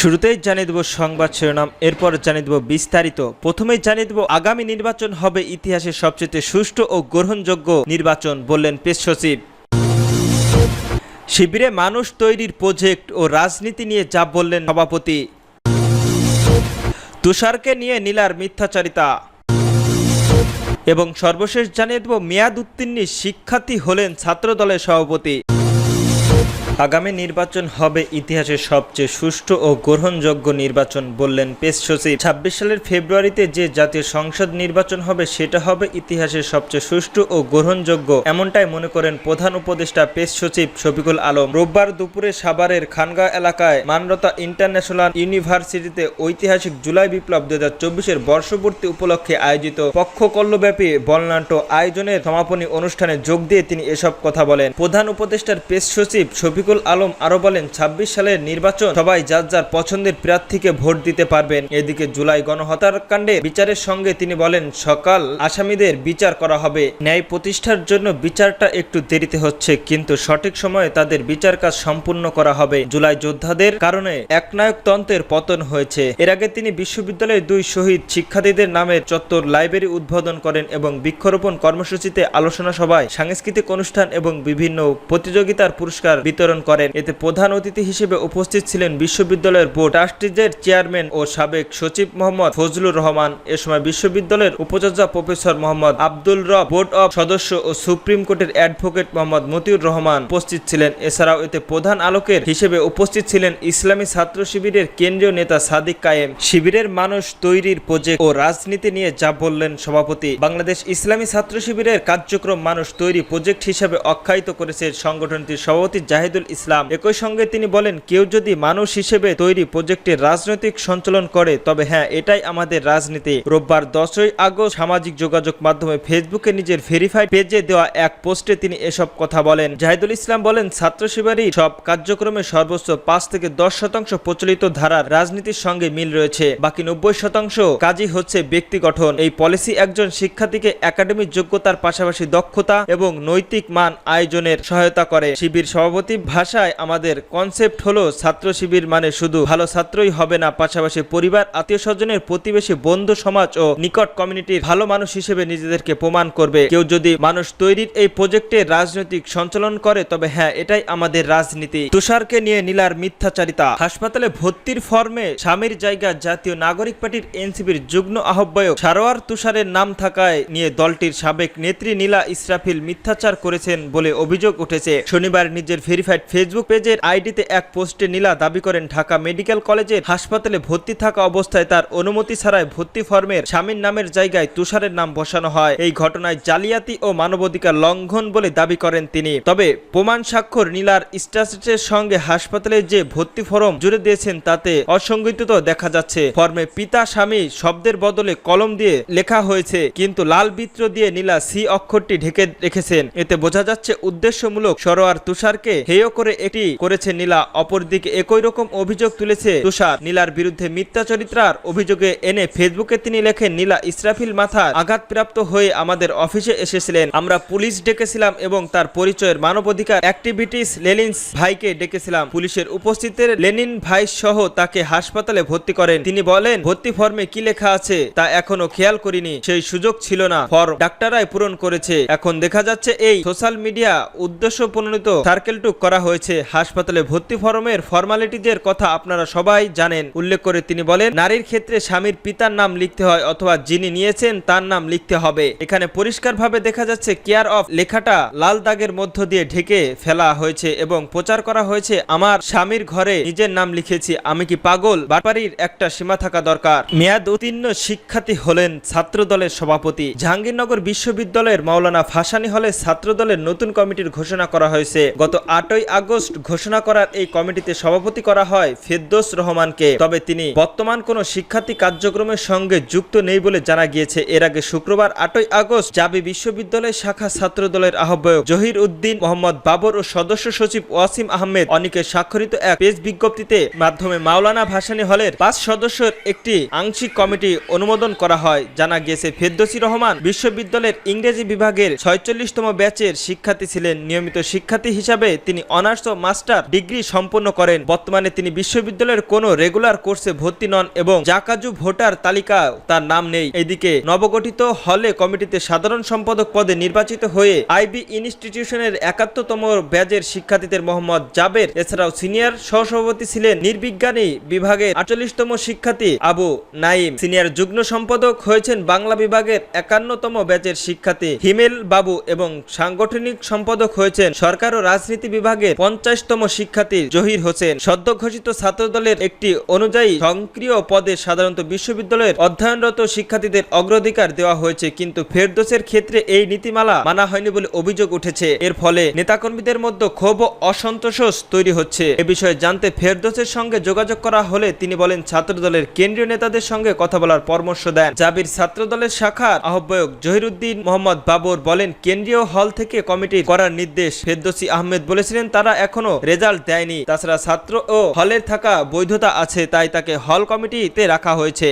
শুরুতেই জানিয়ে দেব সংবাদ শিরোনাম, এরপর জানিয়ে দেব বিস্তারিত। প্রথমেই জানিয়ে দেব, আগামী নির্বাচন হবে ইতিহাসের সবচেয়ে সুষ্ঠু ও গ্রহণযোগ্য নির্বাচন বললেন পেশ সচিব। শিবিরে মানুষ তৈরির প্রজেক্ট ও রাজনীতি নিয়ে যা বললেন সভাপতি। তুষারকে নিয়ে নীলার মিথ্যাচারিতা। এবং সর্বশেষ জানিয়ে দেব, মেয়াদ উত্তীর্ণী শিক্ষার্থী হলেন ছাত্রদলের সভাপতি। আগামী নির্বাচন হবে ইতিহাসের সবচেয়ে সুষ্ঠু ও গ্রহণযোগ্য নির্বাচন, বললেন পেশ সচিব। ছাব্বিশ সালের ফেব্রুয়ারিতে যে জাতীয় সংসদ নির্বাচন হবে, সেটা হবে ইতিহাসের সবচেয়ে সুষ্ঠু ও গ্রহণযোগ্য, এমনটাই মনে করেন প্রধান উপদেষ্টা পেশ সচিব শফিকুল আলম। রোববার দুপুরে সাভারের খানগা এলাকায় মানরতা ইন্টারন্যাশনাল ইউনিভার্সিটিতে ঐতিহাসিক জুলাই বিপ্লব দু হাজার চব্বিশের বর্ষপূর্তি উপলক্ষে আয়োজিত পক্ষকল্যব্যাপী বর্ণাঢ্য আয়োজনের সমাপনী অনুষ্ঠানে যোগ দিয়ে তিনি এসব কথা বলেন। প্রধান উপদেষ্টার পেশ সচিব শফিকুল আলম আরও বলেন ২৬ সালের নির্বাচন সবাই যার যার পছন্দের প্রার্থীকে ভোট দিতে পারবেন। এদিকে জুলাই গণহত্যাকাণ্ডে বিচারের সঙ্গে তিনি বলেন, সকাল আসামিদের বিচার করা হবে। ন্যায় প্রতিষ্ঠার জন্য বিচারটা একটু দেরিতে হচ্ছে, কিন্তু সঠিক সময়ে তাদের বিচার কাজ সম্পূর্ণ করা হবে। জুলাই যোদ্ধাদের কারণে একনায়কতন্ত্রের পতন হয়েছে। এর আগে তিনি বিশ্ববিদ্যালয়ের দুই শহীদ শিক্ষার্থীদের নামে চত্বর লাইব্রেরি উদ্বোধন করেন এবং বৃক্ষরোপণ কর্মসূচিতে আলোচনা সভায় সাংস্কৃতিক অনুষ্ঠান এবং বিভিন্ন প্রতিযোগিতার পুরস্কার বিতরণ করেন। এতে প্রধান অতিথি হিসেবে উপস্থিত ছিলেন বিশ্ববিদ্যালয়ের বোর্ড ট্রাস্টিজের চেয়ারম্যান ও সাবেক সচিব মোহাম্মদ ফজলুর রহমান। এ সময় বিশ্ববিদ্যালয়ের উপাচার্য প্রফেসর মোহাম্মদ আব্দুল রব, বোর্ড অব সদস্য ও সুপ্রিম কোর্টের অ্যাডভোকেট মোহাম্মদ মতিউর রহমান উপস্থিত ছিলেন। এছাড়াও এতে প্রধান আলোকের হিসেবে উপস্থিত ছিলেন ইসলামী ছাত্র শিবিরের কেন্দ্রীয় নেতা সাদিক কায়েম। শিবিরের মানুষ তৈরির প্রজেক্ট ও রাজনীতি নিয়ে যা বললেন সভাপতি। বাংলাদেশ ইসলামী ছাত্র শিবিরের কার্যক্রম মানুষ তৈরি প্রজেক্ট হিসাবে অখ্যায়িত করেছে সংগঠনটির সভাপতি জাহিদুল ইসলাম। একই সঙ্গে তিনি বলেন, কেউ যদি মানুষ হিসেবে তৈরি প্রজেক্টের রাজনৈতিক সঞ্চালন করে, তবে হ্যাঁ এটাই আমাদের রাজনীতি। রোববার দশই আগস্ট সামাজিক যোগাযোগ মাধ্যমে ফেসবুকে নিজের ভেরিফাইড পেজে দেওয়া এক পোস্টে তিনি এসব কথা বলেন। জাহিদুল ইসলাম বলেন ছাত্র শিবিরই সব কার্যক্রমে সর্বোচ্চ পাঁচ থেকে দশ শতাংশ প্রচলিত ধারার রাজনীতির সঙ্গে মিল রয়েছে। বাকি নব্বই শতাংশ কাজই হচ্ছে ব্যক্তি গঠন। এই পলিসি একজন শিক্ষার্থীকে একাডেমিক যোগ্যতার পাশাপাশি দক্ষতা এবং নৈতিক মান আয়োজনের সহায়তা করে। শিবির সভাপতি ভাষায় আমাদের কনসেপ্ট হলো ছাত্র শিবির মানে শুধু ভালো ছাত্রই হবে না, পাশাপাশি পরিবার, আত্মীয় স্বজনের প্রতিবেশী, বন্ধু সমাজ ও নিকট কমিউনিটির ভালো মানুষ হিসেবে নিজেদেরকে প্রমাণ করবে। কেউ যদি মানুষ তৈরির এই প্রজেক্টে রাজনৈতিক সঞ্চালন করে, তবে হ্যাঁ এটাই আমাদের রাজনীতি। তুষারকে নিয়ে নীলার মিথ্যাচারিতা। হাসপাতালে ভর্তির ফর্মে স্বামীর জায়গা জাতীয় নাগরিক পার্টির এনসিপির যুগ্ম আহ্বায়ক সারোয়ার তুষারের নাম থাকায় নিয়ে দলটির সাবেক নেত্রী নীলা ইসরাফিল মিথ্যাচার করেছেন বলে অভিযোগ উঠেছে। শনিবার নিজের ভেরিফাইড ফেসবুক পেজের আইডিতে এক পোস্টে নীলা দাবি করেন, ঢাকা মেডিকেল কলেজের হাসপাতালে ভর্তি থাকা অবস্থায় তার অনুমতি ছাড়াই ভর্তি ফর্মের স্বামীর নামের জায়গায় তুষারের নাম বসানো হয়। এই ঘটনায় জালিয়াতি ও মানবাধিকার লঙ্ঘন বলে দাবি করেন তিনি। তবে প্রমাণ স্বাক্ষর নীলার স্ট্যাটাসের সঙ্গে হাসপাতালে যে ভর্তি ফর্ম জুড়ে দিয়েছেন তাতে অসংগঠিত দেখা যাচ্ছে। ফর্মে পিতা, স্বামী শব্দের বদলে কলম দিয়ে লেখা হয়েছে, কিন্তু লাল বিত্র দিয়ে নীলা সি অক্ষরটি ঢেকে রেখেছেন। এতে বোঝা যাচ্ছে, উদ্দেশ্যমূলক সরোয়ার তুষারকে হেয় করে এটি করেছে নীলা। অপরদিকে একই রকম অভিযোগ তুলেছে তুষার। নীলার বিরুদ্ধে মিথ্যা চরিত্রার অভিযোগে এনে ফেসবুকে তিনি লেখেন, নীলা ইসরাফিল মাথা আঘাতপ্রাপ্ত হয়ে আমাদের অফিসে এসেছিলেন। আমরা পুলিশ ডেকেছিলাম এবং তার পরিচয়ের মানবাধিকার অ্যাক্টিভিটিস লেনিনস ভাইকে ডেকেছিলাম। পুলিশের উপস্থিতিতে লেনিন ভাই সহ তাকে হাসপাতালে ভর্তি করেন। তিনি বলেন, ভর্তি ফর্মে কি লেখা আছে তা এখনও খেয়াল করিনি। সেই সুযোগ ছিল না। ফর্ম ডাক্তাররাই পূরণ করেছে। এখন দেখা যাচ্ছে এই সোশ্যাল মিডিয়া উদ্দেশ্য প্রণোদিত সার্কেলটুক করা হয়েছে। হাসপাতালে ভর্তি ফরমের ফর্মালিটিদের কথা আপনারা সবাই জানেন। উল্লেখ করে তিনি বলেন, নারীর ক্ষেত্রে স্বামীর পিতার নাম লিখতে হয় অথবা যিনি নিয়েছেন তার নাম লিখতে হবে। এখানে পরিষ্কারভাবে দেখা যাচ্ছে, কেয়ার অফ লেখাটা লাল দাগের মধ্য দিয়ে ঢেকে ফেলা হয়েছে এবং প্রচার করা হয়েছে, আমার স্বামীর ঘরে নিজের নাম লিখেছি, আমি কি পাগল? ব্যাপারীর একটা সীমা থাকা দরকার। মেয়াদ উত্তীর্ণ শিক্ষার্থী হলেন ছাত্র দলের সভাপতি। জাহাঙ্গীরনগর বিশ্ববিদ্যালয়ের মাওলানা ফাসানি হলে ছাত্র দলের নতুন কমিটির ঘোষণা করা হয়েছে। গত আটই আগস্ট ঘোষণা করার এই কমিটিতে সভাপতি করা হয় ফেরদোস রহমানকে। তবে তিনি বর্তমান কোন শিক্ষার্থী কার্যক্রমের সঙ্গে যুক্ত নেই বলে জানা গিয়েছে। এর আগে শুক্রবার আটই আগস্ট জাবি বিশ্ববিদ্যালয় শাখা ছাত্র দলের আহ্বায়ক জহির উদ্দিন, মোহাম্মদ বাবর ও সদস্য সচিব ওয়াসিম আহমেদ অনেকে স্বাক্ষরিত এক পেজ বিজ্ঞপ্তিতে মাধ্যমে মাওলানা ভাসানী হলের পাঁচ সদস্যের একটি আংশিক কমিটি অনুমোদন করা হয়। জানা গিয়েছে, ফেরদোসি রহমান বিশ্ববিদ্যালয়ের ইংরেজি বিভাগের ছয়চল্লিশতম ব্যাচের শিক্ষার্থী ছিলেন। নিয়মিত শিক্ষার্থী হিসাবে তিনি অনার্স ও মাস্টার ডিগ্রি সম্পন্ন করেন। বর্তমানে তিনি বিশ্ববিদ্যালয়ের কোনো রেগুলার কোর্সে ভর্তি নন এবং জাকাজু ভোটার তালিকা তার নাম নেই। এদিকে নবগঠিত হলে কমিটিতে সাধারণ সম্পাদক পদে নির্বাচিত হয়ে আইবি ইনস্টিটিউশনের একাত্তরতম ব্যাচের শিক্ষার্থীদের মোহাম্মদ জাবের, এছাড়াও সিনিয়র সহসভাপতি ছিলেন নির্বিজ্ঞানী বিভাগের আটচল্লিশতম শিক্ষার্থী আবু নাইম সিনিয়র যুগ্ম সম্পাদক হয়েছেন বাংলা বিভাগের একান্নতম ব্যাচের শিক্ষার্থী হিমেল বাবু এবং সাংগঠনিক সম্পাদক হয়েছেন সরকার ও রাজনীতি বিভাগের পঞ্চাশতম শিক্ষার্থী জহির হোসেন। সদ্য ঘোষিত ছাত্রদলের একটি অনুযায়ী সক্রিয় পদে সাধারণত বিশ্ববিদ্যালয়ের অধ্যয়নরত শিক্ষার্থীদের অগ্রাধিকার দেওয়া হয়েছে, কিন্তু ফেরদোসের ক্ষেত্রে এই নীতিমালা মানা হয়নি বলে অভিযোগ উঠেছে। এর ফলে নেতাকর্মীদের মধ্যে ক্ষোভ ও অসন্তোষ তৈরি হচ্ছে। এ বিষয়ে জানতে ফেরদোসের সঙ্গে যোগাযোগ করা হলে তিনি বলেন, ছাত্রদলের কেন্দ্রীয় নেতাদের সঙ্গে কথা বলার পরামর্শ দেন। জাবির ছাত্রদলের শাখার আহ্বায়ক জহিরুদ্দিন মোহাম্মদ বাবর বলেন, কেন্দ্রীয় হল থেকে কমিটি করার নির্দেশ ফেরদোসি আহমেদ বলেছিলেন তারা এখনও রেজাল্ট দেয়নি। তাছাড়া ছাত্র ও হলের থাকা বৈধতা আছে, তাই তাকে হল কমিটিতে রাখা হয়েছে।